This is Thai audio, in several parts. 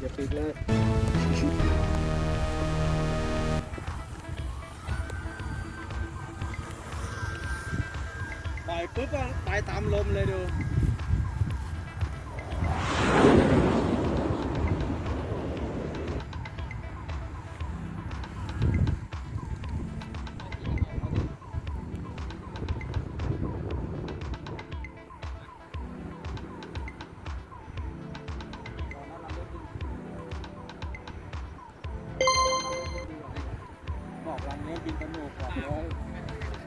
อย่าปิดเลยป ล่อยปุ๊บก็ไปตามลมเลยดูบอกลำนี้บินสนุก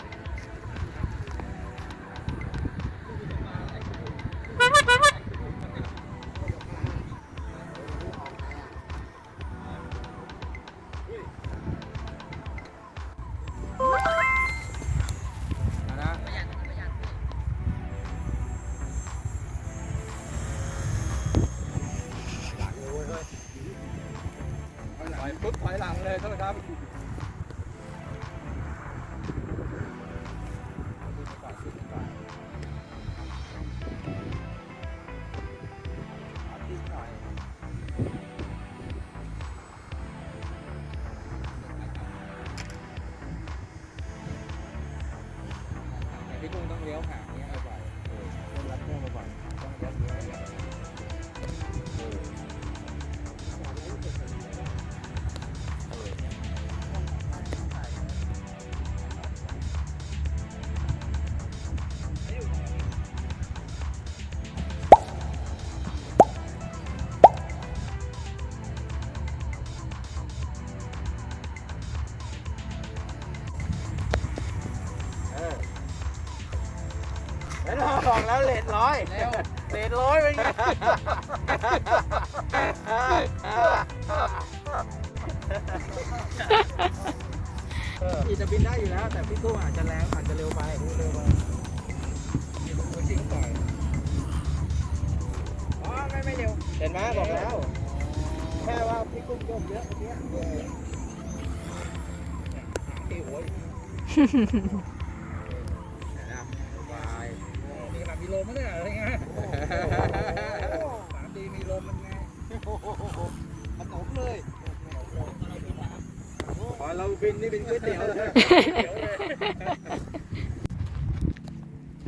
บอกเลยนะถอยปุ๊บถอยหลังเลยท่านครับ อยเป็นไงอีจะบินได้อยู่แล้ว แต่พี่กุ้งอาจจะแรงอาจจะเร็วไปเร็วไปตัวจริงปล่อยอ๋อไม่ไม่เร็ว เห็นไหมบอกแล้ว แค่ว่าพี่กุ้งโยกเยอะเมื่อกี้เลยโอ้ยบายนี่แบบมีลมมั้ยเนี่ยอะไรเงี้ย ขนมเลยพอเราบินนี่เป็นก๋วยเตี๋ยวเลย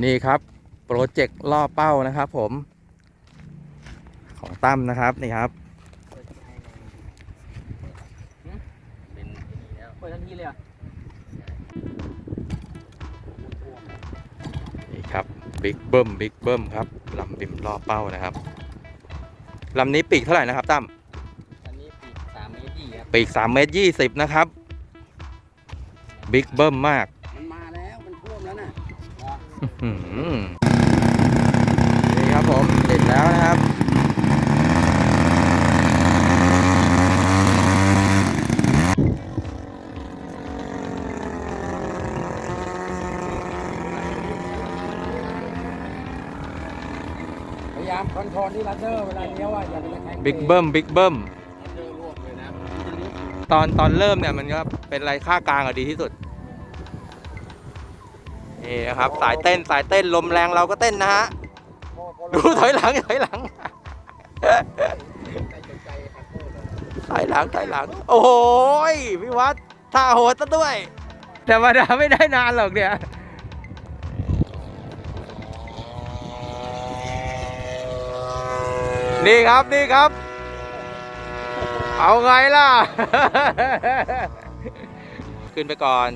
นี่ครับ โปรเจกต์ล่อเป้านะครับผม ของตั้มนะครับนี่ครับเปิดทันทีเลยอะนี่ครับบิ๊กเบิ้มบิ๊กเบิ้มครับลำบิมล่อเป้านะครับ ลำนี้ปีกเท่าไหร่นะครับตั้มอันนี้ปีกสามเมตรยี่ครับ ปีก3เมตร20นะครับ บิ๊กเบิ้มมาก มันมาแล้ว มันท่วมแล้วน่ะอื้อหือนี่ครับผมติดแล้วนะครับ ยามคอนโทรลที่ลัดเดอร์เวลาเลี้ยวอะอย่าไปตะแคงบิ๊กเบิ้มบิ๊กเบิ้มเดอรวบเลยนะตอนตอนเริ่มเนี่ยมันก็เป็นอะไรค่ากลางอะดีที่สุดนี่นะครับ สายเต้นสายเต้นลมแรงเราก็เต้นนะฮะดูถอยหลังถอยหลังถอยหลังถอยหลัง โอ้โหยพี่วัดท่าโหดซะด้วยธรรมาดาไม่ได้นานหรอกเนี่ย นี่ครับนี่ครับ เอาไงล่ะ ขึ้นไปก่อน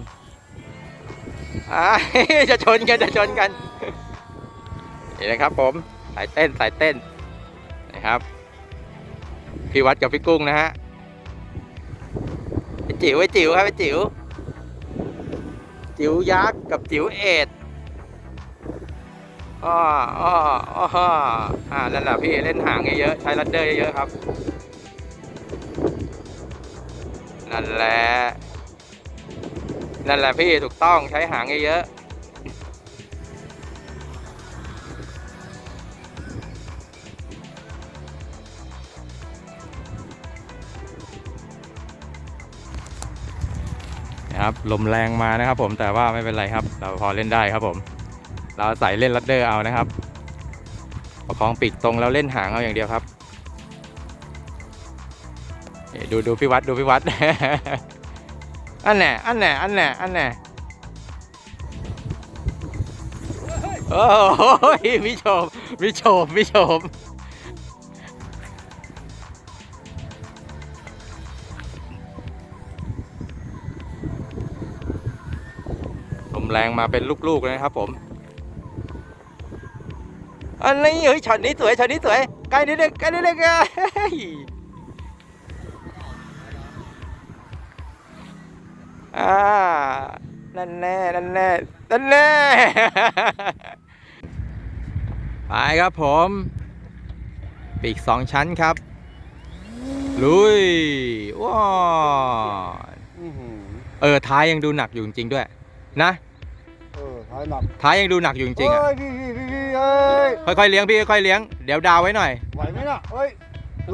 อจะชนกันจะชนกันนี่นะครับผมสายเต้นสายเต้นนะครับ พี่วัดกับพี่กุ้งนะฮะไอจิ๋วไอ้จิ๋วครับไอ้จิ๋วจิ๋วยักษ์กับจิ๋วเอ็ด อ้ออ้ออ้ออ่านั่นแหละพี่เล่นหางเยอะๆใช้รัดเดอร์เยอะๆครับ นั่นแหละ นั่นแหละพี่ถูกต้องใช้หางเยอะๆนะคครับลมแรงมานะครับผมแต่ว่าไม่เป็นไรครับ เราพอเล่นได้ครับผม เราใส่เล่นลัดเดอร์เอานะครับ ประคองปีกตรงแล้วเล่นหางเอาอย่างเดียวครับดูดูพี่วัดดูพี่วัด อันแหน่อันแหน่อันแหน่อันแหน่โอ้โหมิโฉมมิโฉมมิโฉมลมแรงมาเป็นลูกๆเลยนะครับผม อันนี้เฮ้ยช็อตนี้สวยช็อตนี้สวยใกล้นิดนึงใกล้นิดนึงอะเฮ้ยอ่านั่นแน่นั่นแน่นั่นแน่ไปครับผม ปีกสองชั้นครับ ลุยว้าวเออท้ายยังดูหนักอยู่จริงๆด้วย นะเออท้ายหนักท้ายยังดูหนักอยู่จริงๆอะ เฮ้ยพี่พี่พี่พี่เอ้ยค่อยๆเลี้ยงพี่ค่อยๆเลี้ยงเดี๋ยวดาวไว้หน่อย ไหวไหมน่ะเฮ้ย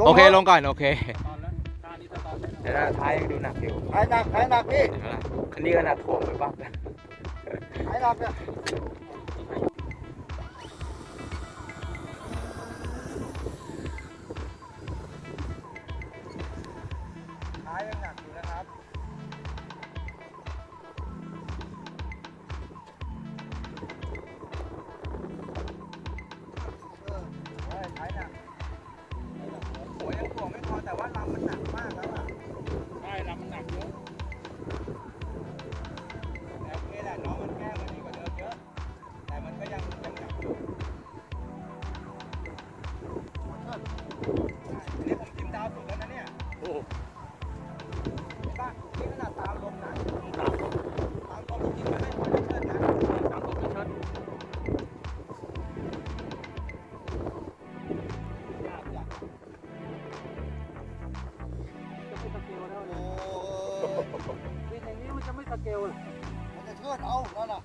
โอเคลงก่อนโอเคตอนนั้นตอนนี้ตอนนั้นเดี๋ยวท้ายยังดูหนักอยู่ท้ายหนักท้ายหนักพี่เห็นไหมล่ะคันนี้ก็หนักถ่วงไปบ้างนะท้ายหนักเนี่ยท้ายยังหนักอยู่ นี้มันจะไม่สเก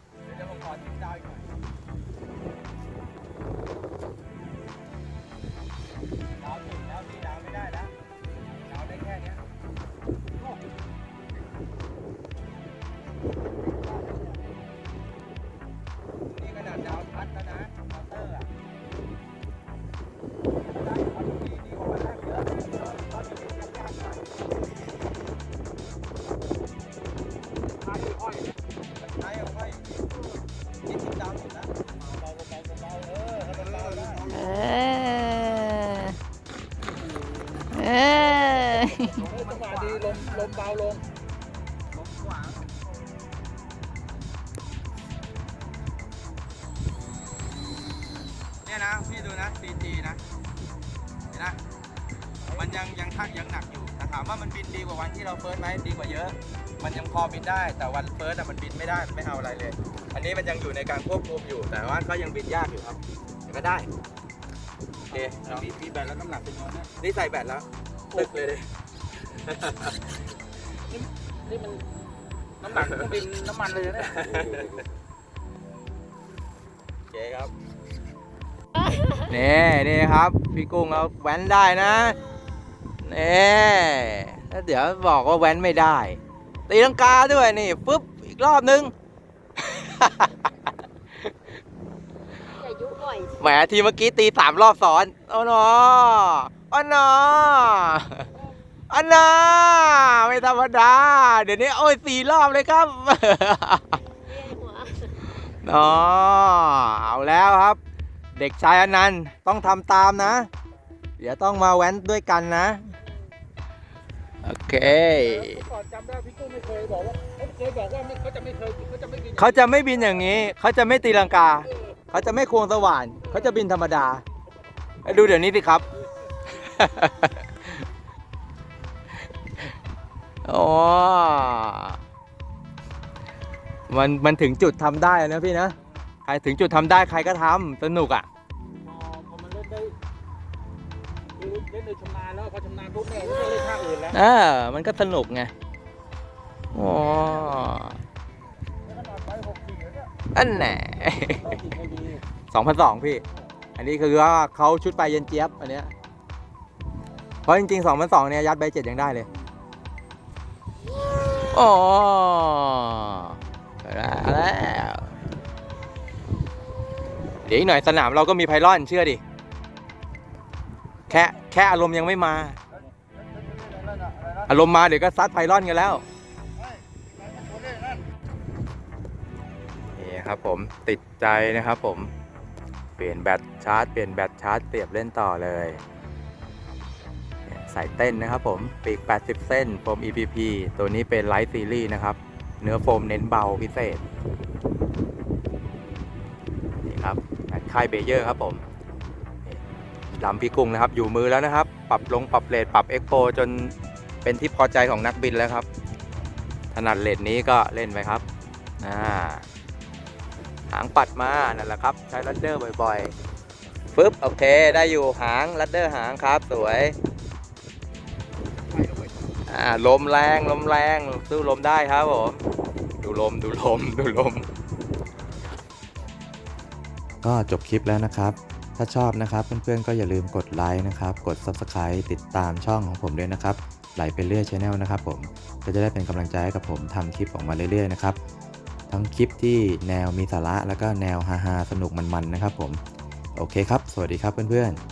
จังหวะดีลมลมเบาลงลงขวางเนี่ยนะพี่ดูนะ CG นะเห็นนะมันยังยังทักยังหนักอยู่แต่ถามว่ามันบินดีกว่าวันที่เราเฟิร์สไหมดีกว่าเยอะ มันยังพอบินได้แต่วันเฟิร์สอะมันบินไม่ได้มันไม่เอาอะไรเลย อันนี้มันยังอยู่ในการควบคุมอยู่ แต่ว่าก็ยังบินยากอยู่ครับแต่ก็ได้โอเคเนาะมีมีแบตแล้วน้ำหนักเป็นยังไงนะนี่ใส่แบตแล้วตึกเลยดิ นี่มันน้ำหนักเครื่องบินน้ำมันเลยนะเนี่ยโอเคครับนี่นี่ครับ พี่กุ้งเราแว้นได้นะนี่แล้วเดี๋ยวบอกว่าแว้นไม่ได้ตีลังกาด้วยนี่ปุ๊บอีกรอบนึงอย่ายุบ่อยแหมทีเมื่อกี้ตีสามรอบซ้อนโอ้โนโอ้โน อันน่าไม่ธรรมดา เดี๋ยวนี้โอ้ยสี่รอบเลยครับเวียนหัวอ๋อเอาแล้วครับ เด็กชายอนันต์ต้องทำตามนะ เดี๋ยวต้องมาแว้นด้วยกันนะ โอเคเมื่อก่อนจำได้พี่กุ้งไม่เคยบอกว่าเขาเคยบอกว่าไม่เขาจะไม่เคยเขาจะไม่บินเขาจะไม่บินอย่างนี้ เขาจะไม่ตีลังกา เขาจะไม่ควงสว่าน เขาจะบินธรรมดา ดูเดี๋ยวนี้สิครับ อ๋อมันมันถึงจุดทำได้นะพี่นะใครถึงจุดทำได้ใครก็ทำสนุกอะพอพอมันเล่นได้คือเล่นโดยชำนาญแล้วพอชำนาญปุ๊บเนี่ยไม่ต้องเล่นท่าอื่นแล้วเออมันก็สนุกไงอ๋อขนาดไปหกสี่แล้วเนี่ยอันแหน่ก็ติดไม่ดีสองพันสองพี่ อันนี้คือว่าเขาชุดไปเย็นเจี๊ยบอันเนี้ยเพราะจริงๆสองพันสองเนี่ยยัดใบเจ็ดยังได้เลย โอ้แล้วเดี๋ยวอีกหน่อยสนามเราก็มีไพลอนเชื่อดิ แค่แค่อารมณ์ยังไม่มา อารมณ์มาเดี๋ยวก็ซัดไพลอนกันแล้วนี่ครับผมติดใจนะครับผม เปลี่ยนแบตชาร์จ เปลี่ยนแบตชาร์จเตียบเล่นต่อเลย เนี่ยเต้นนะครับผมปีก 80 เส้นโฟม EPP ตัวนี้เป็นไลท์ซีรีส์นะครับ เนื้อโฟมเน้นเบาพิเศษ นี่ครับแบตค่ายเบเยอร์ครับผมลำพี่กุ้งนะครับ อยู่มือแล้วนะครับ ปรับลงปรับเลทปรับเอ็กโปจนเป็นที่พอใจของนักบินแล้วครับ ถนัดเลทนี้ก็เล่นไปครับอ่าหางปัดมา นั่นแหละครับ ใช้ลัดเดอร์บ่อยๆฟึบโอเค ได้อยู่หางลัดเดอร์หางครับ สวย อ่าลมแรงลมแรงสู้ลมได้ครับผมดูลมดูลมดูลม ก็จบคลิปแล้วนะครับ ถ้าชอบนะครับเพื่อนๆก็อย่าลืมกดไลค์นะครับ กด Subscribe ติดตามช่องของผมด้วยนะครับ ไหลไปเรื่อยช n แนลนะครับผมก็จะได้เป็นกำลังใจให้กับผมทำคลิปออกมาเรื่อยๆนะครับ ทั้งคลิปที่แนวมีสาระแล้วก็แนวฮาๆสนุกมันๆนะครับผม โอเคครับ สวัสดีครับเพื่อนๆ